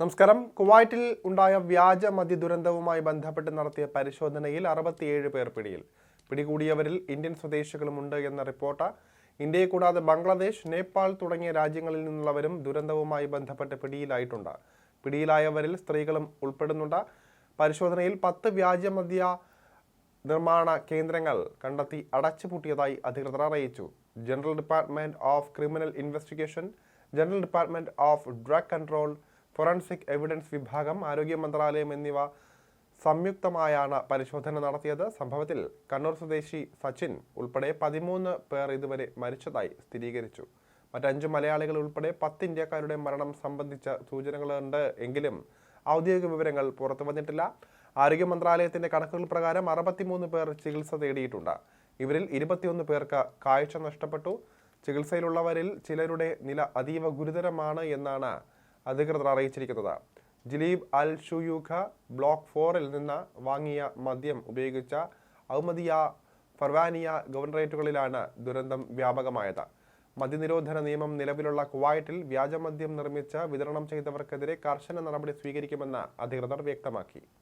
നമസ്കാരം. കുവൈറ്റിൽ ഉണ്ടായ വ്യാജ മദ്യ ദുരന്തവുമായി ബന്ധപ്പെട്ട് നടത്തിയ പരിശോധനയിൽ അറുപത്തിയേഴ് പേർ പിടിയിൽ. പിടികൂടിയവരിൽ ഇന്ത്യൻ സ്വദേശികളുമുണ്ട് എന്ന റിപ്പോർട്ട്. ഇന്ത്യയെ കൂടാതെ ബംഗ്ലാദേശ് നേപ്പാൾ തുടങ്ങിയ രാജ്യങ്ങളിൽ നിന്നുള്ളവരും ദുരന്തവുമായി ബന്ധപ്പെട്ട് പിടിയിലായിട്ടുണ്ട്. പിടിയിലായവരിൽ സ്ത്രീകളും ഉൾപ്പെടുന്നുണ്ട്. പരിശോധനയിൽ പത്ത് വ്യാജ മദ്യ നിർമ്മാണ കേന്ദ്രങ്ങൾ കണ്ടെത്തി അടച്ചുപൂട്ടിയതായി അധികൃതർ അറിയിച്ചു. General department of criminal investigation general department of drug control forensic evidence വിഭാഗം ആരോഗ്യ മന്ത്രാലയം എന്നിവ സംയുക്തമായാണ് പരിശോധന നടത്തിയത്. സംഭവത്തിൽ കണ്ണൂർ സ്വദേശി സച്ചിൻ ഉൾപ്പെടെ പതിമൂന്ന് പേർ ഇതുവരെ മരിച്ചതായി സ്ഥിരീകരിച്ചു. മറ്റഞ്ച് മലയാളികൾ ഉൾപ്പെടെ പത്ത് ഇന്ത്യക്കാരുടെ മരണം സംബന്ധിച്ച സൂചനകളുണ്ട്. എങ്കിലും ഔദ്യോഗിക വിവരങ്ങൾ പുറത്തു വന്നിട്ടില്ല. ആരോഗ്യ മന്ത്രാലയത്തിന്റെ കണക്കുകൾ പ്രകാരം അറുപത്തിമൂന്ന് പേർ ചികിത്സ തേടിയിട്ടുണ്ട്. ഇവരിൽ ഇരുപത്തിയൊന്ന് പേർക്ക് കാഴ്ച നഷ്ടപ്പെട്ടു. ചികിത്സയിലുള്ളവരിൽ ചിലരുടെ നില അതീവ ഗുരുതരമാണ് എന്നാണ് അധികൃതർ അറിയിച്ചിരിക്കുന്നത്. ജിലീബ് അൽ ഷുയൂഖ ബ്ലോക്ക് ഫോറിൽ നിന്ന് വാങ്ങിയ മദ്യം ഉപയോഗിച്ച ഔമദിയ ഫർവാനിയ ഗവർണറേറ്റുകളിലാണ് ദുരന്തം വ്യാപകമായത്. മദ്യനിരോധന നിയമം നിലവിലുള്ള കുവൈറ്റിൽ വ്യാജമദ്യം നിർമ്മിച്ച് വിതരണം ചെയ്തവർക്കെതിരെ കർശന നടപടി സ്വീകരിക്കുമെന്ന് അധികൃതർ വ്യക്തമാക്കി.